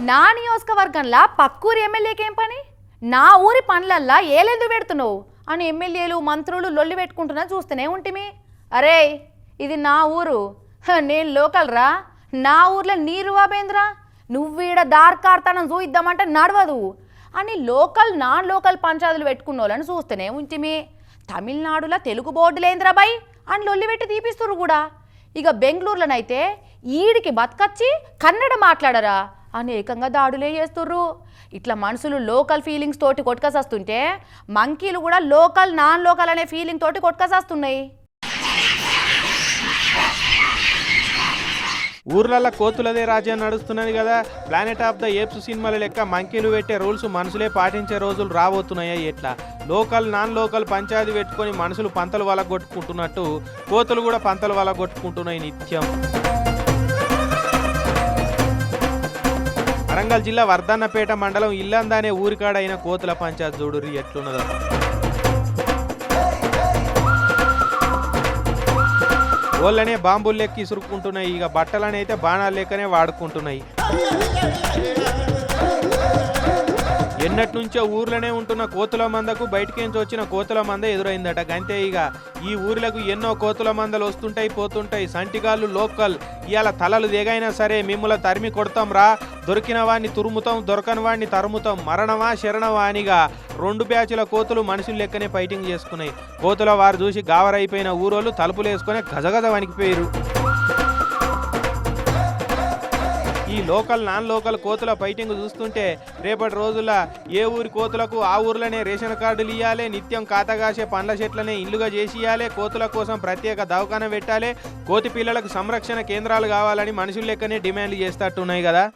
నా నియోజకవర్గంలో పక్కూరు ఎమ్మెల్యేకేం పని? నా ఊరి పనులల్లా ఏలెందు పెడుతున్నావు? అని ఎమ్మెల్యేలు మంత్రులు లొల్లి పెట్టుకుంటున్నా చూస్తూనే ఉంటిమి. అరే ఇది నా ఊరు. నేను లోకల్ రా. నా ఊర్లో నీరు వాబేంద్రా నువ్వీడ దార్కార్తనం చూయిద్దామంటే నడవదు. అని లోకల్ నాన్ లోకల్ పంచాయతీలు పెట్టుకున్న వాళ్ళని చూస్తూనే ఉంటిమి. తమిళనాడులో తెలుగు బోర్డులేంద్రా బై అని లొల్లి పెట్టి తీపిస్తురు కూడా. ఇక బెంగళూరులోనైతే ఈడికి బతకచ్చి కన్నడ మాట్లాడరా. అనేకంగా దాడులే చేస్తుర్రు. ఇట్లా మనుషులు లోకల్ ఫీలింగ్స్ తోటి కొట్టుకసస్తుంటే మంకీలు కూడా లోకల్ నాన్ లోకల్ అనే ఫీలింగ్ తోటి కొట్టుకసస్తున్నాయి. ఊర్లలో కోతులదే రాజ్యం నడుస్తున్నది కదా. ప్లానెట్ ఆఫ్ ద ఏప్స్ సినిమాల లెక్క మంకీలు పెట్టే రూల్స్ మనుషులే పాటించే రోజులు రాబోతున్నాయా ఎట్లా? లోకల్ నాన్ లోకల్ పంచాయతీ పెట్టుకొని మనుషులు పంతలు వల కొట్టుకుంటున్నట్టు కోతులు కూడా పంతలు వల కొట్టుకుంటున్నాయి నిత్యం. వరంగల్ జిల్లా వర్ధన్నపేట మండలం ఇల్లందానే ఊరికాడైన కోతుల పంచాయత్ చూడుర్రి ఎట్లున్నదో. ఓళ్ళనే బాంబులు లెక్క ఇసురుకుంటున్నాయి ఇక బట్టలనైతే బాణాలు లెక్కనే వాడుకుంటున్నాయి. ఎన్నటి నుంచో ఊర్లోనే ఉంటున్న కోతుల మందకు బయటికేంచి వచ్చిన కోతుల మంద ఎదురైందట. గంతే ఇక ఈ ఊర్లకు ఎన్నో కోతుల మందలు వస్తుంటాయి పోతుంటాయి. సంటిగాళ్ళు లోకల్. ఇవాళ తలలు దిగైనా సరే మిమ్మల్ని తరిమి కొడతాం రా. దొరికిన వాడిని తురుముతాం దొరకని వాడిని తరుముతాం. మరణమా శరణమా అనిగా రెండు బ్యాచుల కోతులు మనుషులు లెక్కనే ఫైటింగ్ చేసుకున్నాయి. కోతుల వారు చూసి గావరైపోయిన ఊరోళ్ళు తలుపులు గజగజ వణికిపోయారు ఈ లోకల్ నాన్ లోకల్ కోతుల ఫైటింగ్ చూస్తుంటే రేపటి రోజుల ఏ ఊరి కోతులకు ఆ ఊర్లోనే రేషన్ కార్డులు ఇవ్వాలి నిత్యం కాతగాసే పండ్ల చెట్లనే ఇల్లుగా చేసి కోతుల కోసం ప్రత్యేక దవాఖాన పెట్టాలి కోతి పిల్లలకు సంరక్షణ కేంద్రాలు కావాలని మనుషుల లెక్కనే డిమాండ్లు చేస్తట్టున్నాయి కదా.